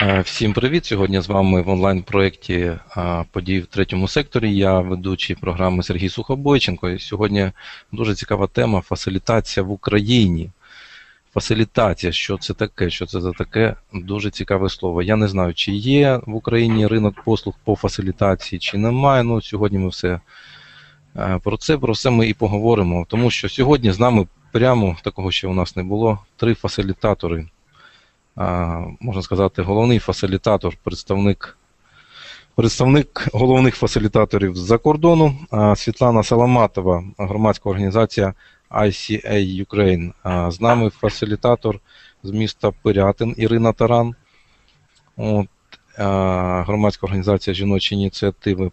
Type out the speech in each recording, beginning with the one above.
Е, Всім привіт! Сьогодні з вами в онлайн-проєкті е, подій в третьому секторі. Я ведучий програми Сергій Сухобойченко. І сьогодні дуже цікава тема фасилітація в Україні. Фасилітація, що це таке? Що це за таке? Дуже цікаве слово. Я не знаю, чи є в Україні ринок послуг по фасилітації, чи немає. Ну, сьогодні ми все е, про це, про все ми і поговоримо. Тому що сьогодні з нами прямо такого ще у нас не було. Три фасилітатори можна сказати, головний фасилітатор, представник, представник головних фасилітаторів з-за кордону Світлана Саламатова, громадська організація ICA Ukraine. З нами фасилітатор з міста Пирятин Ірина Таран. От, громадська організація жіночі ініціативи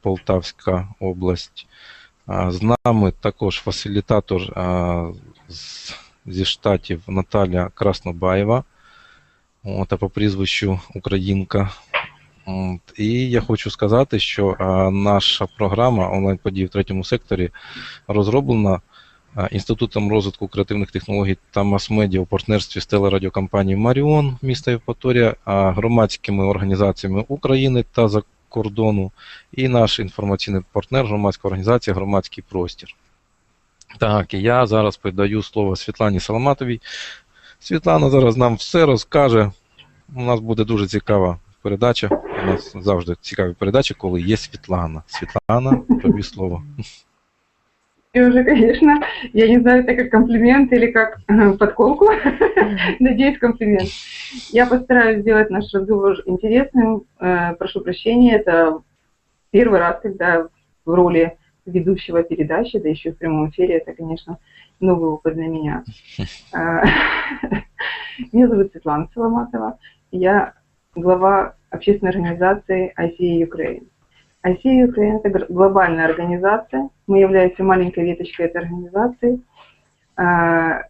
Полтавська область. З нами також фасилітатор зі штатів Наталя Краснобаєва. От, по прізвищу Українка. От, і я хочу сказати, що наша програма онлайн-подій в третьому секторі розроблена Інститутом розвитку креативних технологій та мас-медіа у партнерстві з телерадіокомпанією Маріон міста Євпаторія, громадськими організаціями України та за кордону, і наш інформаційний партнер, громадська організація Громадський простір. Так, і я зараз передаю слово Світлані Саламатовій. Світлана зараз нам все розкаже. У нас буде дуже цікава передача. У нас завжди цікаві передачі, коли є Світлана. Світлана, тобі слово. И уже, конечно, я не знаю, это как комплимент или как э, подколку. Надеюсь, комплимент. Я постараюсь сделать наш разговор интересным. Э, Прошу прощения, это первый раз, когда в роли ведущего передачи, да еще в прямом эфире, это, конечно, новый опыт для меня. Э, Меня зовут Светлана Соломатова. Я глава общественной организации ICA Ukraine. ICA Ukraine – это глобальная организация. Мы являемся маленькой веточкой этой организации. А,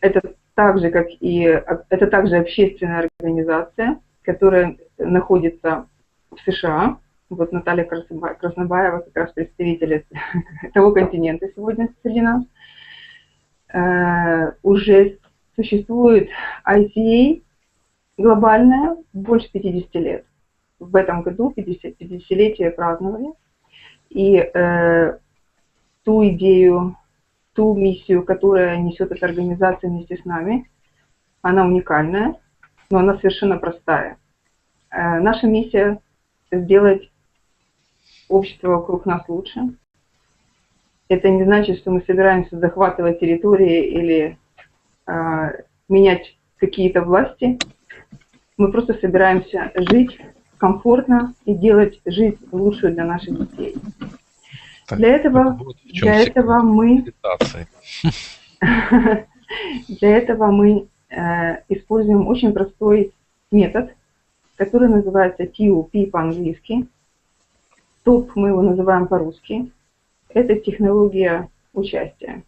Это так же, как и это также общественная организация, которая находится в США. Вот Наталья Краснобаева как раз представитель того континента сегодня среди нас. Э, Уже существует ICA глобальная больше 50 лет в этом году 50, 50-летие праздновали. И э, ту идею, ту миссию, которая несет эта организация вместе с нами, она уникальная, но она совершенно простая. Э, наша миссия сделать общество вокруг нас лучше. Это не значит, что мы собираемся захватывать территории или э, менять какие-то власти. Мы просто собираемся жить комфортно и делать жизнь лучшую для наших детей. Так, Для этого, вот для этого мы, для этого мы э, используем очень простой метод, который называется TUP по-английски. ТОП мы его называем по-русски. Это технология участия.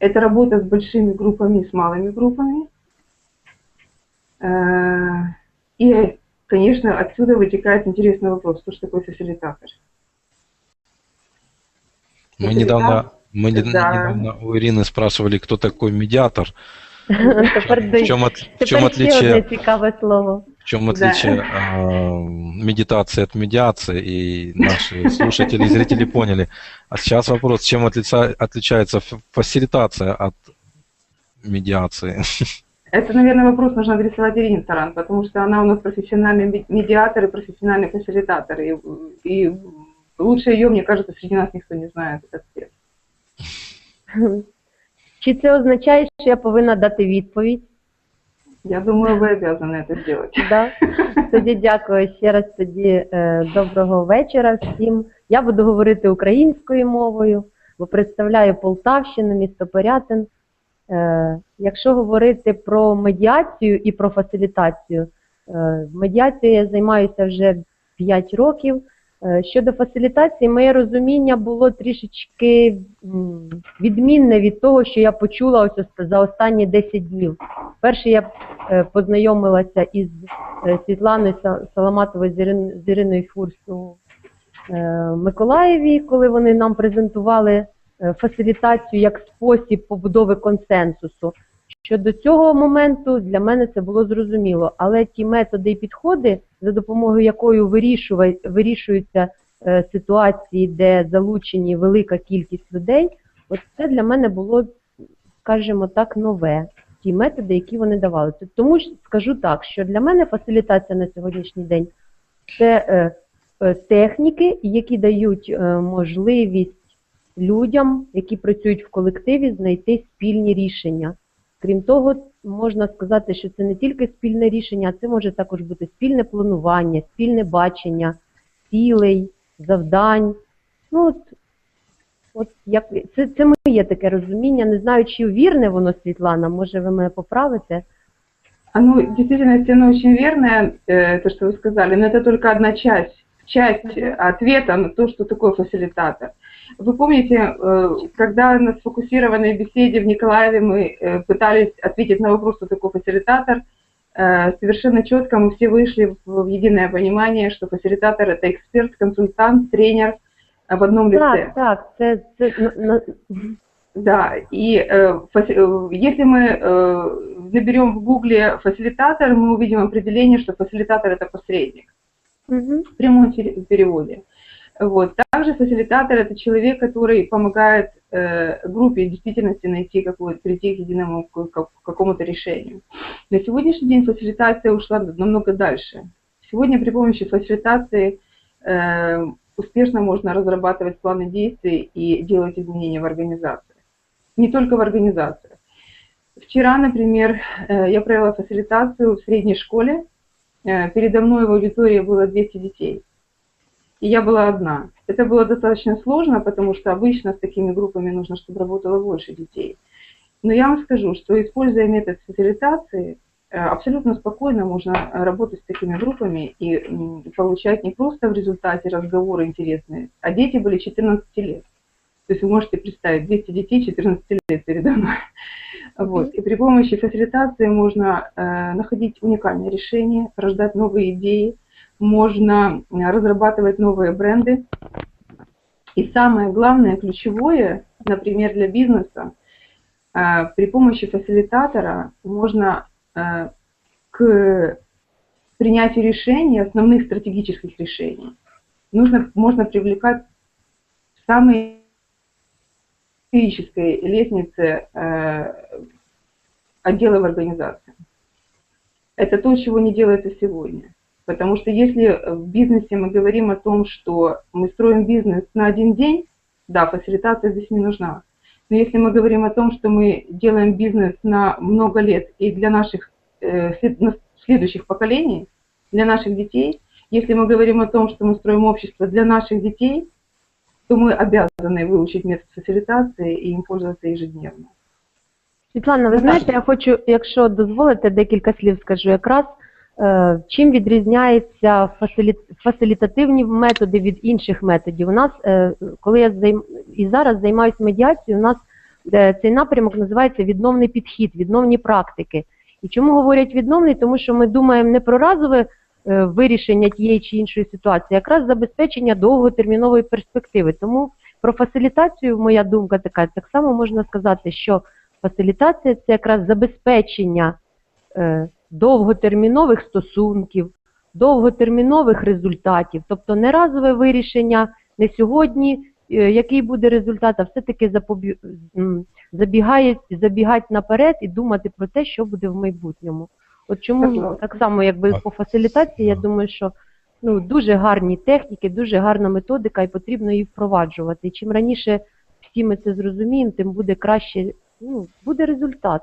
Это работа с большими группами и с малыми группами. Э, И, конечно, отсюда вытекает интересный вопрос, что ж такое фасилитатор? Мы недавно, мы Да. недавно у Ирины спрашивали, кто такой медиатор. В чем, от, в чем отличие, цікаве слово. в чем Да. отличие а, медитации от медиации, и наши слушатели и зрители поняли. А сейчас вопрос, чем отлица- отличается ф- фасилитация от медиации? Это, наверное, вопрос нужно адресовать Ирине Таран, потому что она у нас профессиональный ме- медиатор и профессиональный фасилитатор. И, и лучше ее, мне кажется, среди нас никто не знает. Это спец. Чи це означає, що я повинна дати відповідь? Я думаю, вы обязаны это сделать. Да? Тоді дякую ще раз. Тоді е, доброго вечора всім. Я буду говорити українською мовою, бо представляю Полтавщину, місто Порятин. Е, якщо говорити про медіацію і про фасилітацію, е, медіацією я займаюся вже 5 років. Е, Щодо фасилітації, моє розуміння було трішечки відмінне від того, що я почула ось за останні 10 днів. Перше я е, познайомилася із е, Світланою Саламатовою з Іриною Фурс у Миколаєві, коли вони нам презентували фасилітацію як спосіб побудови консенсусу. Що до цього моменту для мене це було зрозуміло. Але ті методи і підходи, за допомогою вирішува- вирішуються е, ситуації, де залучені велика кількість людей, от це для мене було, скажімо так, нове. Ті методи, які вони давали. Тому ж скажу так, що для мене фасилітація на сьогоднішній день це е, е, техніки, які дають можливість людям, які працюють в колективі, знайти спільні рішення. Крім того, можна сказати, що це не тільки спільне рішення, а це може також бути спільне планування, спільне бачення, цілей, завдань. Ну, от, от як, це, це моє таке розуміння. Не знаю, чи вірне воно, Світлана, може ви мене поправите. Оно, в действительности, оно очень верное, э, то, что вы сказали, но это только одна часть, часть э, ответа на то, что такое фасилитатор. Вы помните, э, когда на сфокусированной беседе в Николаеве мы э, пытались ответить на вопрос, что такое фасилитатор, э, совершенно четко мы все вышли в единое понимание, что фасилитатор – это эксперт, консультант, тренер в одном лице. Так, так, Да, и э, если мы э, наберем в гугле фасилитатор, мы увидим определение, что фасилитатор это посредник Мгм. в прямом пере- переводе. Вот. Также фасилитатор это человек, который помогает э, группе в действительности найти какую прийти к единому к, к- к какому-то решению. На сегодняшний день фасилитация ушла намного дальше. Сегодня при помощи фасилитации э, успешно можно разрабатывать планы действий и делать изменения в организации. Не только в организациях. Вчера, например, э, я провела фасилитацию в средней школе. Э, Передо мной в аудитории было 200 детей. И я была одна. Это было достаточно сложно, потому что обычно с такими группами нужно, чтобы работало больше детей. Но я вам скажу, что используя метод фасилитации, э, абсолютно спокойно можно э, работать с такими группами и получать не просто в результате разговоры интересные, а дети были 14 лет. То есть вы можете представить, 200 детей 14 лет передо мной. Вот. И при помощи фасилитации можно э, находить уникальные решения, рождать новые идеи, можно э, разрабатывать новые бренды. И самое главное, ключевое, например, для бизнеса, э, при помощи фасилитатора можно э, к принятию решений, основных стратегических решений, нужно, можно привлекать самые стратегической лестнице отдела в организации. Это то, чего не делается сегодня. Потому что если в бизнесе мы говорим о том, что мы строим бизнес на один день, да, фасилитация здесь не нужна. Но если мы говорим о том, что мы делаем бизнес на много лет и для наших э, след- на- следующих поколений, для наших детей, если мы говорим о том, что мы строим общество для наших детей, то мы обязаны выучить метод фасилитации и им пользоваться ежедневно. Світлана, ви знаєте, я хочу, якщо дозволите, декілька слів скажу якраз. е, Чим відрізняються фасилі... фасилітативні методи від інших методів? У нас, е, коли я займ... і зараз займаюся медіацією, у нас е, цей напрямок називається відновний підхід, відновні практики. І чому говорять відновний? Тому що ми думаємо не про разове вирішення тієї чи іншої ситуації, а якраз забезпечення довготермінової перспективи. Тому про фасилітацію, моя думка така, так само можна сказати, що фасилітація це якраз забезпечення довготермінових стосунків, довготермінових результатів, тобто не разове вирішення, не сьогодні, е, який буде результат, а все-таки забігає, забігати наперед і думати про те, що буде в майбутньому. От чому так само, якби по фасилітації, я думаю, що ну, дуже гарні техніки, дуже гарна методика, і потрібно її впроваджувати. І чим раніше всі ми це зрозуміємо, тим буде краще, ну, буде результат.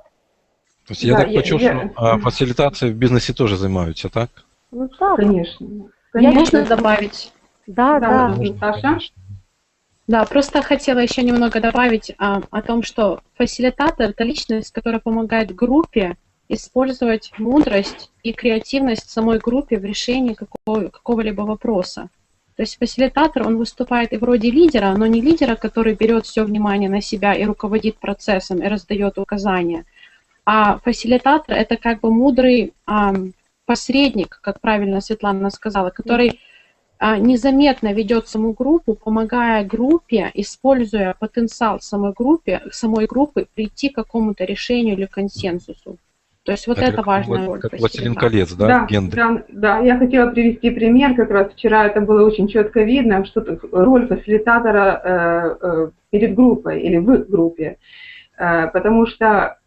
Тобто я Да, так я- почув, я- що а, фасилітацією в бізнесі теж займаються, так? Ну так, Конечно. Я Конечно. Можно добавить? да, Да, да. да. Саша? Да, просто хотела еще немного добавить а, о том, что фасилитатор – это личность, которая помогает группе использовать мудрость и креативность самой группе в решении какого, какого-либо вопроса. То есть фасилитатор, он выступает и вроде лидера, но не лидера, который берет все внимание на себя и руководит процессом и раздает указания. а фасилитатор – это как бы мудрый ам, посредник, как правильно Светлана сказала, который а, незаметно ведет саму группу, помогая группе, используя потенциал самой группе, самой группы, прийти к какому-то решению или консенсусу. То есть вот это, как, важная вот- роль. Как «Властелин колец», да, Да, Генри? да, да, я хотела привести пример, как раз вчера это было очень четко видно, что роль фасилитатора э, э, перед группой или в группе, Э, потому что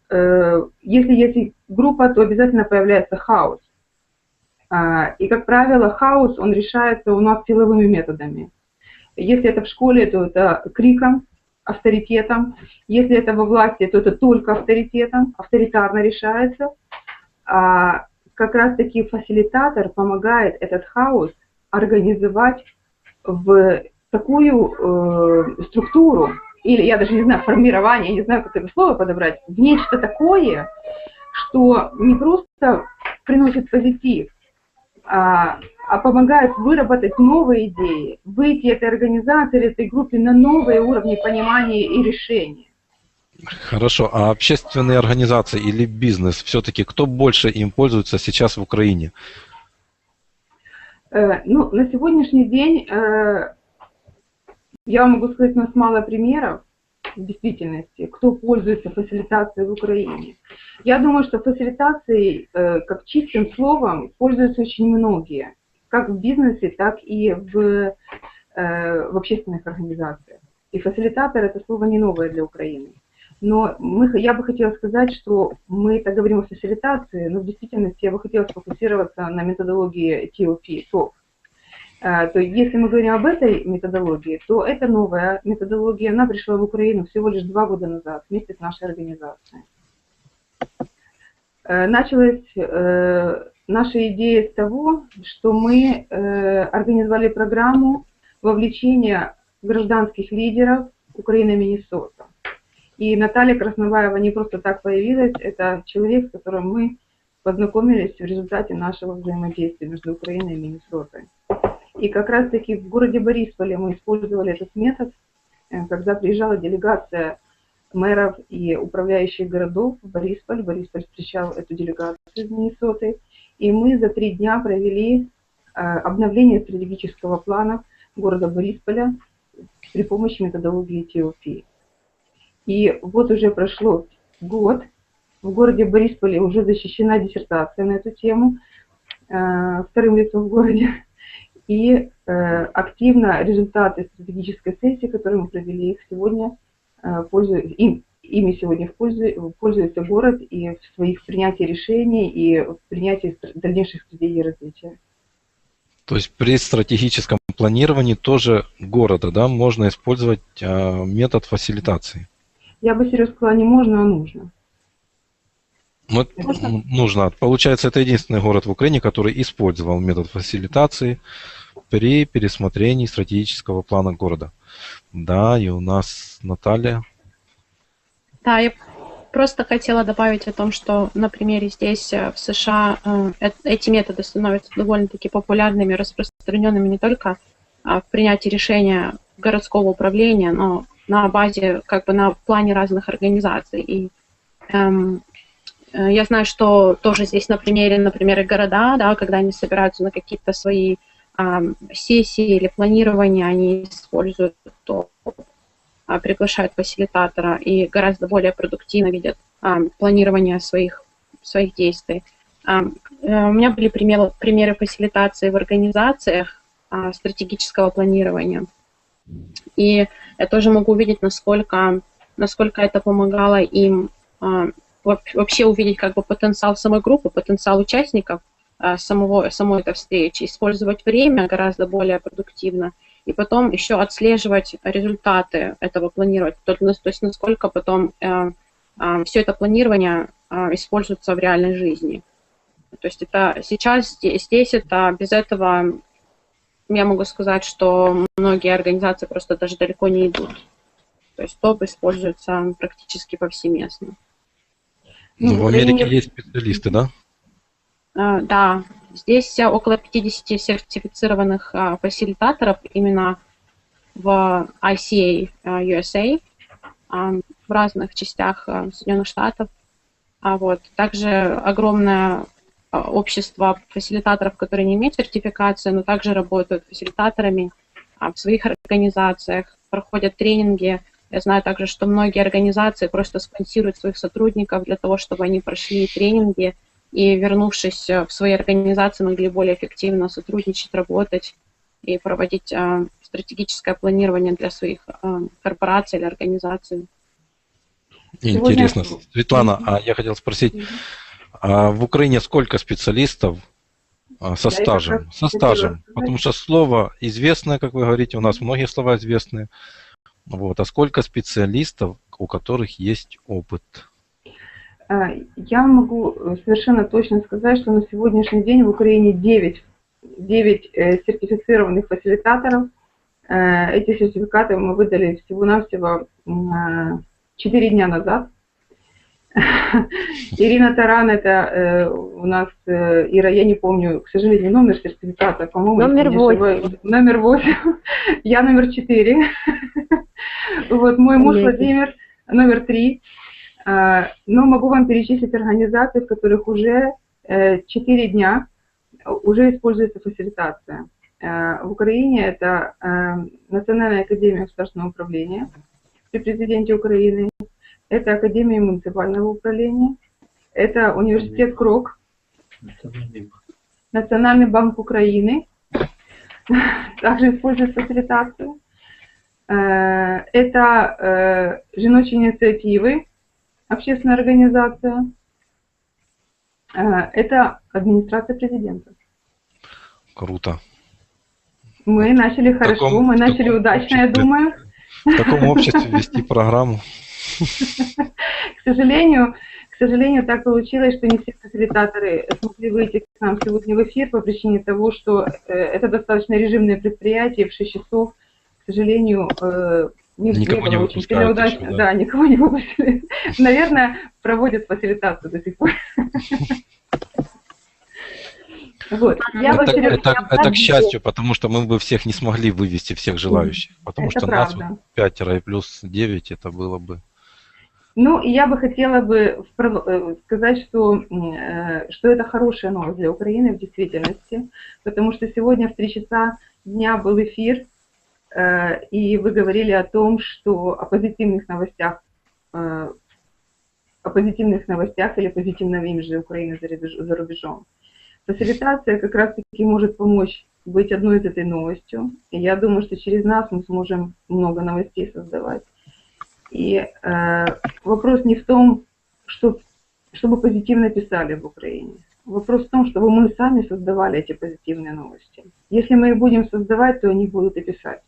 если есть группа, то обязательно появляется хаос. А, И, как правило, хаос, он решается у нас силовыми методами. Если это в школе, то это криком, авторитетом. Если это во власти, то это только авторитетом, авторитарно решается. А как раз-таки фасилитатор помогает этот хаос организовать в такую э, структуру, или я даже не знаю, формирование, я не знаю, как это слово подобрать, в нечто такое, что не просто приносит позитив, а, а помогает выработать новые идеи, выйти этой организации, или этой группе на новые уровни понимания и решения. Хорошо, а общественные организации или бизнес, все-таки кто больше им пользуется сейчас в Украине? Э, Ну, на сегодняшний день э, я могу сказать, у нас мало примеров в действительности, кто пользуется фасилитацией в Украине. Я думаю, что фасилитацией, э, как чистым словом, пользуются очень многие, как в бизнесе, так и в, э, в общественных организациях. И фасилитатор – это слово не новое для Украины. Но мы, я бы хотела сказать, что мы так говорим о фасилитации, но в действительности я бы хотела сфокусироваться на методологии TOP, TOP. А, То есть, если мы говорим об этой методологии, то это новая методология, она пришла в Украину всего лишь два года назад вместе с нашей организацией. Э, Началась э, наша идея с того, что мы э, организовали программу вовлечения гражданских лидеров Украины Миннесота. И Наталья Красноваева не просто так появилась, это человек, с которым мы познакомились в результате нашего взаимодействия между Украиной и Миннесотой. И как раз-таки в городе Борисполе мы использовали этот метод, э, когда приезжала делегация мэров и управляющих городов в Борисполь. Борисполь встречал эту делегацию из Миннесоты. И мы за три дня провели э, обновление стратегического плана города Борисполя при помощи методологии TOP. И вот уже прошло год, в городе Борисполе уже защищена диссертация на эту тему, э, вторым лицом в городе. И э, активно результаты стратегической сессии, которую мы провели их сегодня, э, пользуются, им, ими сегодня в пользу- пользуется город и в своих принятии решений, и в принятии дальнейших стратегий развития. То есть при стратегическом планировании тоже города, да, можно использовать а, метод фасилитации. Я бы серьезно сказала, не можно, а нужно. Можно? нужно. Получается, это единственный город в Украине, который использовал метод фасилитации при пересмотрении стратегического плана города. Да, и у нас Наталья. Да, я просто хотела добавить о том, что на примере здесь э, в США э, э- эти методы становятся довольно-таки популярными, распространенными не только а, в принятии решения городского управления, но на базе, как бы на плане разных организаций. И эм, я знаю, что тоже здесь на примере, например, и города, да, когда они собираются на какие-то свои ам, сессии или планирования, они используют то, а, приглашают фасилитатора и гораздо более продуктивно видят а, планирование своих, своих действий. А, э, у меня были примеры, примеры фасилитации в организациях а, стратегического планирования. И я тоже могу увидеть, насколько, насколько это помогало им а, вообще увидеть как бы потенциал самой группы, потенциал участников а, самого, самой этой встречи, использовать время гораздо более продуктивно и потом еще отслеживать результаты этого планировать, то, то есть насколько потом э, все это планирование э, используется в реальной жизни. То есть это сейчас здесь это без этого я могу сказать, что многие организации просто даже далеко не идут. То есть топ используется практически повсеместно. Ну, Ну, в Америке есть специалисты, да? Э, Да, здесь около 50 сертифицированных э, фасилитаторов именно в ICA э, USA в разных частях Соединенных Штатов. А вот также огромная а, общества фасилитаторов, которые не имеют сертификации, но также работают фасилитаторами а, в своих организациях, проходят тренинги. Я знаю также, что многие организации просто спонсируют своих сотрудников для того, чтобы они прошли тренинги и, вернувшись э, в свои организации, могли более эффективно сотрудничать, работать и проводить а, стратегическое планирование для своих а, корпораций или организаций. Сегодня- Интересно. Светлана, а я хотел спросить, а в Украине сколько специалистов а, со стажем? Со стажем. Потому что слово известное, как вы говорите, у нас многие слова известные. Вот. А сколько специалистов, у которых есть опыт? А, Я могу э, совершенно точно сказать, что на сегодняшний день в Украине 9, 9 э, сертифицированных фасилитаторов. Э, Эти сертификаты мы выдали всего-навсего 4 дня назад. Ирина Таран, это э, у нас, э, Ира, я не помню, к сожалению, номер сертификата, по-моему, Номер не восемь. ошибаюсь. Номер 8. Я номер 4. Вот мой муж. Владимир, номер 3. А, Но могу вам перечислить организации, в которых уже 4 дня уже используется фасилитация. Э, В Украине это э, Национальная академия государственного управления при президенте Украины, это Академия муниципального управления, это университет КРОК, Национальный банк Украины, также использует фасилитацию. Э, Это э, Женочие инициативы, общественная организация. Э, Это администрация президента. Круто. Мы начали хорошо, таком- мы начали удачно, я думаю. В таком обществе вести программу. К сожалению, к сожалению, так получилось, что не все фасилитаторы смогли выйти к нам сегодня в эфир по причине того, что это достаточно режимное предприятие в 6 часов. К сожалению, э, не, Никого не очень выпускают сильно удачно. еще, да. да, никого не выпустили. Наверное, проводят фасилитацию до сих пор. Вот. Я это, это- я это к счастью, потому что мы бы всех не смогли вывести, всех желающих. Потому Это что нас правда. вот пятеро и плюс 9 это было бы. Ну, и я бы хотела бы э, сказать, что, э, что это хорошая новость для Украины в действительности, потому что сегодня в 3 часа дня был эфир, и вы говорили о том, что о позитивных новостях, э, о позитивных новостях или позитивном имидже Украины за рубежом. Фасилитация как раз-таки может помочь быть одной из этой новостью. И я думаю, что через нас мы сможем много новостей создавать. И э, вопрос не в том, что, чтобы позитивно писали в Украине. Вопрос в том, чтобы мы сами создавали эти позитивные новости. Если мы их будем создавать, то они будут и писать.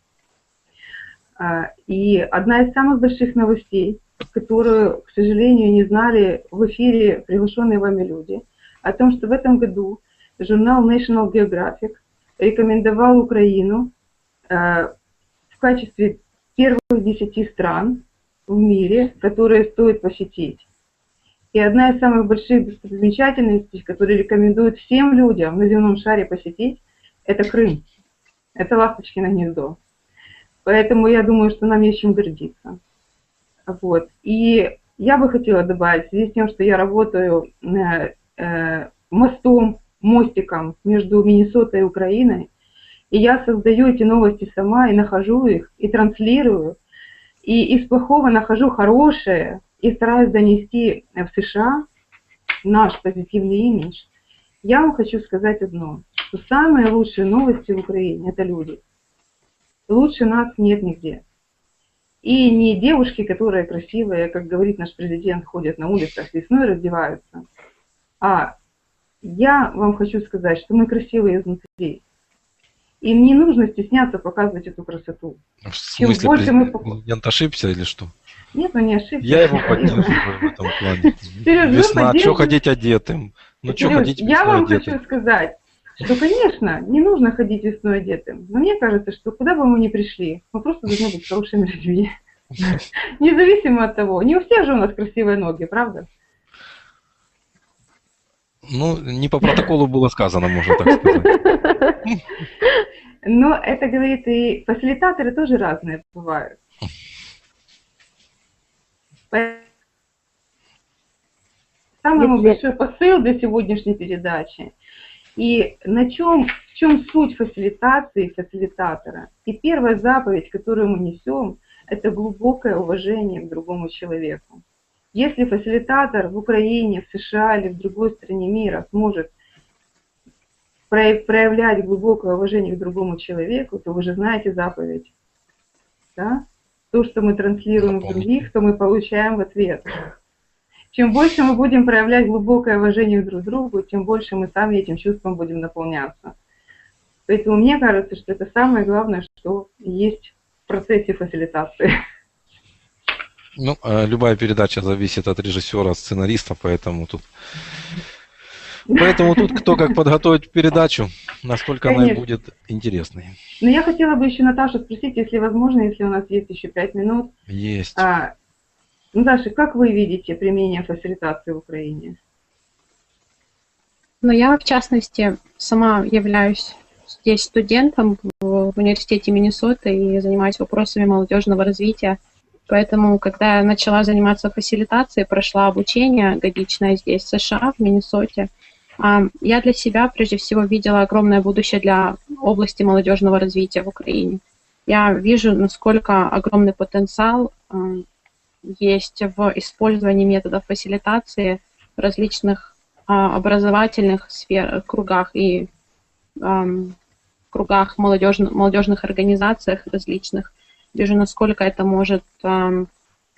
А, И одна из самых больших новостей, которую, к сожалению, не знали в эфире приглашенные вами люди, о том, что в этом году журнал National Geographic рекомендовал Украину э, в качестве первых 10 стран в мире, которые стоит посетить. И одна из самых больших достопримечательностей, которые рекомендуют всем людям на земном шаре посетить, это Крым. Это Ласточкино гнездо. Поэтому я думаю, что нам есть чем гордиться. Вот. И я бы хотела добавить, в связи с тем, что я работаю э, э, мостом, мостиком между Миннесотой и Украиной, и я создаю эти новости сама, и нахожу их, и транслирую, и из плохого нахожу хорошее, и стараюсь донести в США наш позитивный имидж, я вам хочу сказать одно, что самые лучшие новости в Украине – это люди. Лучше нас нет нигде. И не девушки, которые красивые, как говорит наш президент, ходят на улицах весной раздеваются. А я вам хочу сказать, что мы красивые изнутри. И не нужно стесняться показывать эту красоту. В Чем смысле, больше мы президент ошибся или что? Нет, ну не ошибся. Я его поддерживаю в этом плане. Серёж, вы Весна, что поддерживаете? ходить одетым? Ну что ходить я вам хочу сказать, что, конечно, не нужно ходить весной одетым. Но мне кажется, что куда бы мы ни пришли, мы просто должны быть хорошими людьми. Независимо от того. Не у всех же у нас красивые ноги, правда? Ну, не по протоколу было сказано, можно так сказать. Но это говорит и фасилитаторы тоже разные бывают. самый большой посыл для сегодняшней передачи. И на чем, в чем суть фасилитации фасилитатора? И первая заповедь, которую мы несем, это глубокое уважение к другому человеку. Если фасилитатор в Украине, в США или в другой стране мира сможет прояв- проявлять глубокое уважение к другому человеку, то вы же знаете заповедь. Да? То, что мы транслируем в других, то мы получаем в ответ. Чем больше мы будем проявлять глубокое уважение друг к другу, тем больше мы сами этим чувством будем наполняться. Поэтому мне кажется, что это самое главное, что есть в процессе фасилитации. Ну, э, любая передача зависит от режиссера, от сценариста, поэтому тут... Поэтому тут кто как подготовить передачу, настолько она и Конечно. будет интересной. Но я хотела бы еще Наташу спросить, если возможно, если у нас есть еще пять минут. Есть. А, Наташа, как вы видите применение фасилитации в Украине? Но я, в частности, сама являюсь здесь студентом в в университете Миннесоты и занимаюсь вопросами молодежного развития. Поэтому, когда я начала заниматься фасилитацией, прошла обучение годичное здесь, в США, в Миннесоте, а, я для себя прежде всего видела огромное будущее для области молодежного развития в Украине. Я вижу, насколько огромный потенциал а, есть в использовании методов фасилитации в различных а, образовательных сфер, кругах и ам, кругах молодежных, молодежных организациях различных. Вижу, насколько это может ам,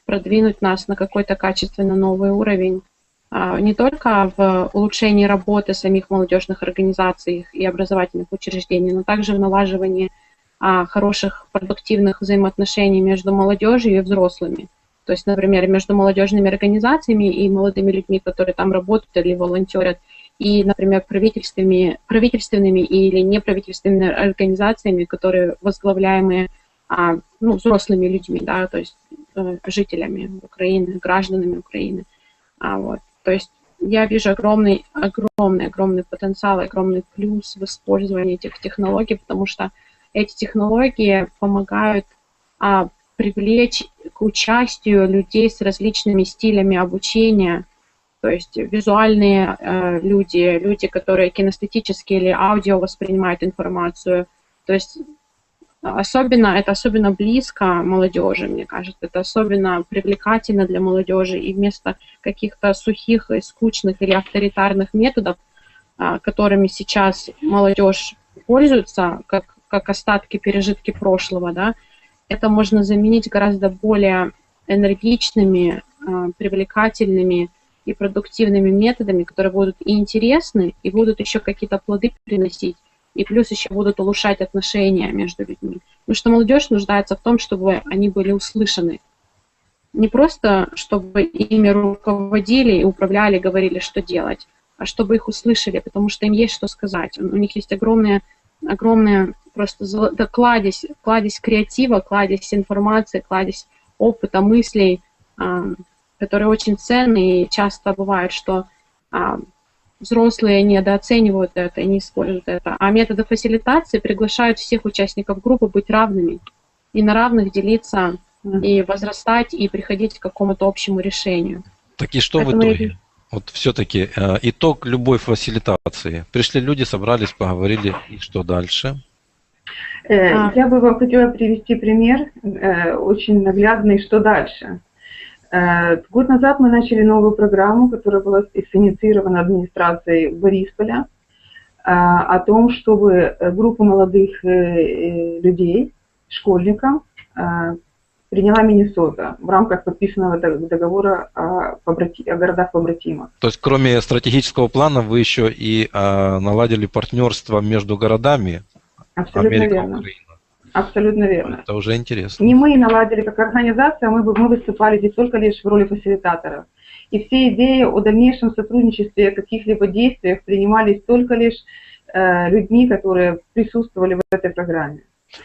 продвинуть нас на какой-то качественно новый уровень. А, не только в улучшении работы самих молодежных организаций и образовательных учреждений, но также в налаживании а, хороших продуктивных взаимоотношений между молодежью и взрослыми. То есть, например, между молодежными организациями и молодыми людьми, которые там работают или волонтерят, и, например, правительственными, правительственными или неправительственными организациями, которые возглавляемые а, ну, взрослыми людьми, да, то есть э, жителями Украины, гражданами Украины. А, вот. То есть я вижу огромный, огромный, огромный потенциал, огромный плюс в использовании этих технологий, потому что эти технологии помогают а, привлечь участию людей с различными стилями обучения, то есть визуальные э, люди, люди, которые кинестетически или аудио воспринимают информацию. То есть особенно, это особенно близко молодежи, мне кажется, это особенно привлекательно для молодежи, и вместо каких-то сухих и скучных или авторитарных методов, а, которыми сейчас молодежь пользуется, как, как остатки, пережитки прошлого, да, это можно заменить гораздо более энергичными, а, привлекательными и продуктивными методами, которые будут и интересны, и будут еще какие-то плоды приносить, и плюс еще будут улучшать отношения между людьми. Потому что молодежь нуждается в том, чтобы они были услышаны. Не просто, чтобы ими руководили и управляли, говорили, что делать, а чтобы их услышали, потому что им есть что сказать. У них есть огромная, огромная просто золо- да, кладезь, кладезь креатива, кладезь информации, кладезь опыта, мыслей, а, которые очень ценны, и часто бывает, что а, взрослые недооценивают это и не используют это. А методы фасилитации приглашают всех участников группы быть равными и на равных делиться и возрастать, и приходить к какому-то общему решению. Так и что в Поэтому я итоге? Вот все-таки э, итог любой фасилитации. Пришли люди, собрались, поговорили, и что дальше? Э, А. Я бы вам хотела привести пример, э, очень наглядный, что дальше. Э, Год назад мы начали новую программу, которая была инициирована администрацией Борисполя, о том, чтобы группа молодых людей, школьников, приняла Миннесота в рамках подписанного дог- договора о, побрати- о городах-побратимах. То есть, кроме стратегического плана, вы еще и э, наладили партнерство между городами Абсолютно Америка, верно. Украина. Абсолютно верно. Это уже интересно. Не мы наладили как организация, мы, бы- мы выступали здесь только лишь в роли фасилитаторов. И все идеи о дальнейшем сотрудничестве, каких-либо действиях принимались только лишь э, людьми, которые присутствовали в этой программе.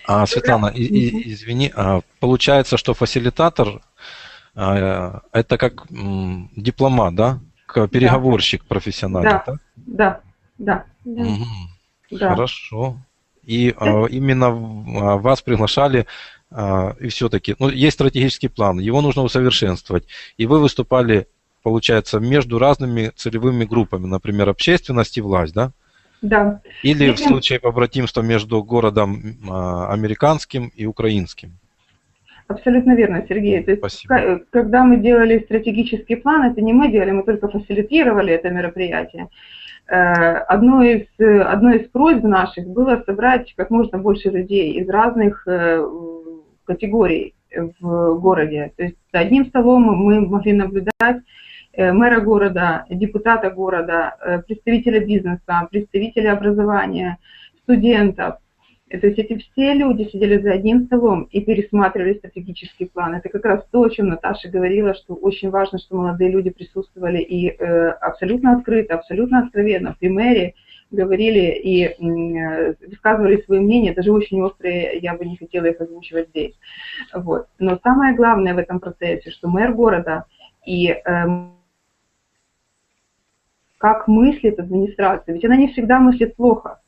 А, Светлана, и- и- извини, а, получается, что фасилитатор а, это как м, дипломат, да? Как переговорщик профессиональный, Да. да? Да, да, Мгм. да. Хорошо. И а, именно в- а, вас приглашали, а, и все-таки, ну, есть стратегический план, его нужно усовершенствовать. И вы выступали получается, между разными целевыми группами, например, общественность и власть, да? Да. Или в случае побратимства между городом а, американским и украинским. Абсолютно верно, Сергей. То есть, Спасибо. когда мы делали стратегический план, это не мы делали, мы только фасилитировали это мероприятие. Э, Одно из, э, одно из просьб наших было собрать как можно больше людей из разных э, категорий в городе. То есть за одним столом мы могли наблюдать мэра города, депутата города, представителя бизнеса, представителя образования, студентов. Э, То есть эти все люди сидели за одним столом и пересматривали стратегический план. Это как раз то, о чем Наташа говорила, что очень важно, что молодые люди присутствовали и э, абсолютно открыто, абсолютно откровенно при мэре говорили и э, высказывали свои мнения, даже очень острые, я бы не хотела их озвучивать здесь. Вот. Но самое главное в этом процессе, что мэр города и эм, как мыслит администрация, ведь она не всегда мыслит плохо.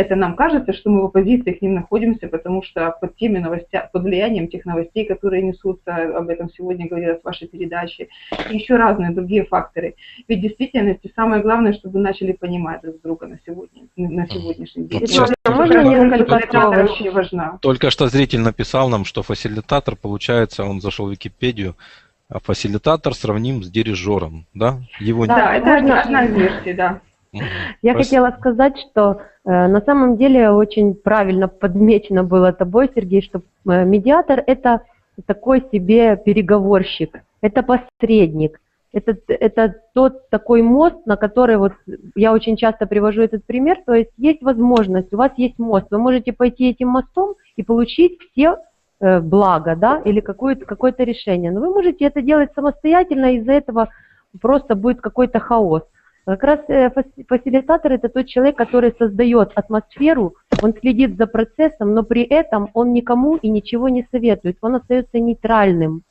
Это нам кажется, что мы в оппозиции к ним находимся, потому что под теми новостями, под влиянием тех новостей, которые несутся, об этом сегодня говорилось в вашей передаче, и еще разные другие факторы. Ведь в действительности самое главное, чтобы вы начали понимать друг друга на, сегодня, на сегодняшний день. Сейчас можно очень важна. Только что зритель написал нам, что фасилитатор, получается, он зашел в Википедию, а фасилитатор сравним с дирижером, да? Его Да, не- Да, это одна из версий, да. Я хотела сказать, что э, на самом деле очень правильно подмечено было тобой, Сергей, что э, медиатор это такой себе переговорщик, это посредник, это, это тот такой мост, на который вот я очень часто привожу этот пример, то есть есть возможность, у вас есть мост, вы можете пойти этим мостом и получить все э, блага, да, или какое-то какое решение, но вы можете это делать самостоятельно, из-за этого просто будет какой-то хаос. Как раз э, фас- фасилитатор это тот человек, который создает атмосферу, он следит за процессом, но при этом он никому и ничего не советует, он остается нейтральным.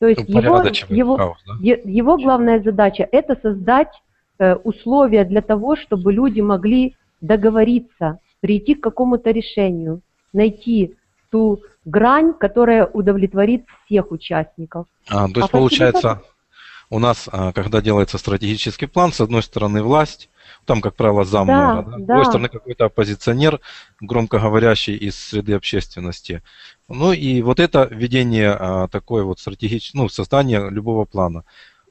То есть его, Упорядочивает его, хаос, да? его главная задача это создать э, условия для того, чтобы люди могли договориться, прийти к какому-то решению, найти ту грань, которая удовлетворит всех участников. А, то есть, А получается, у нас, а, когда делается стратегический план, с одной стороны власть, там, как правило, зам Да, мэра, да? с да. другой стороны какой-то оппозиционер, громкоговорящий из среды общественности. Ну и вот это введение а, такой вот стратегического, ну, создание любого плана.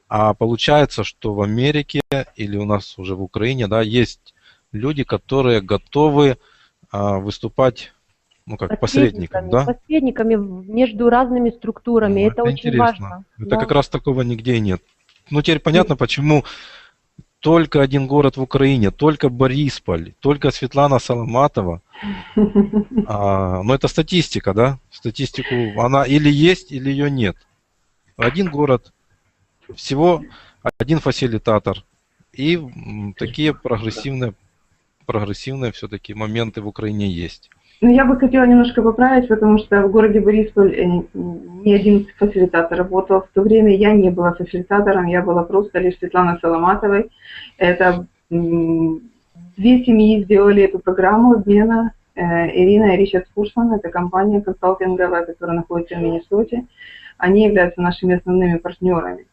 А получается, что в Америке или у нас уже в Украине, да, есть люди, которые готовы а, выступать, ну, как посредником, да? посредниками между разными структурами. Ну, это, это очень интересно. важно. Это Да. как раз такого нигде и нет. Ну, теперь понятно, почему только один город в Украине, только Борисполь, только Светлана Соломатова. А, но это статистика, да? Статистику, она или есть, или ее нет. Один город, всего один фасилитатор. И такие прогрессивные, прогрессивные все-таки моменты в Украине есть. Ну, я бы хотела немножко поправить, потому что в городе Борисполь э, ни один фасилитатор работал. В то время я не была фасилитатором, я была просто лишь Светлана Соломатовой. Это две семьи сделали эту программу обмена. Э, Ирина и Ричард Фурсман, это компания консалтинговая, которая находится в Миннесоте. Они являются нашими основными партнерами.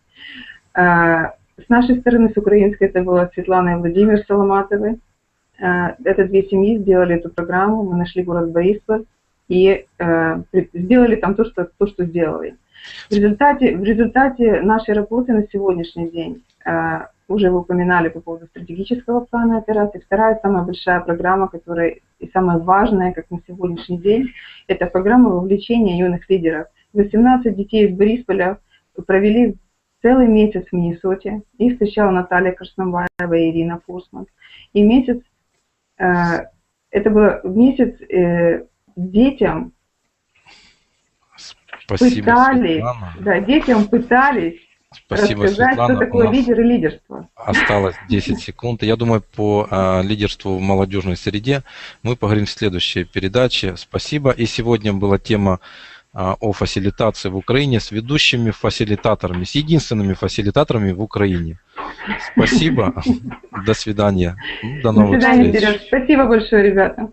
Э, С нашей стороны, с украинской, это была Светлана и Владимир Соломатовы. Э, Это две семьи сделали эту программу, мы нашли город Борисполь и э, сделали там то, что, то, что сделали. В результате, в результате нашей работы на сегодняшний день, э, уже вы упоминали по поводу стратегического плана операций, вторая самая большая программа, которая и самая важная, как на сегодняшний день, это программа вовлечения юных лидеров. 18 детей из Борисполя провели целый месяц в Миннесоте. Их встречала Наталья Краснобаева и Ирина Фурсман. И месяц Э, это был месяц э, детям Спасибо, пытали, Светлана. да, детям пытались Спасибо, рассказать, Светлана. что такое лидер и лидерство. Осталось 10 секунд. Я думаю, по а, лидерству в молодежной среде мы поговорим в следующей передаче. Спасибо. И сегодня была тема о фасилитации в Украине с ведущими фасилитаторами, с единственными фасилитаторами в Украине. Спасибо. До свидания. До новых свидания, встреч. Спасибо большое, ребята.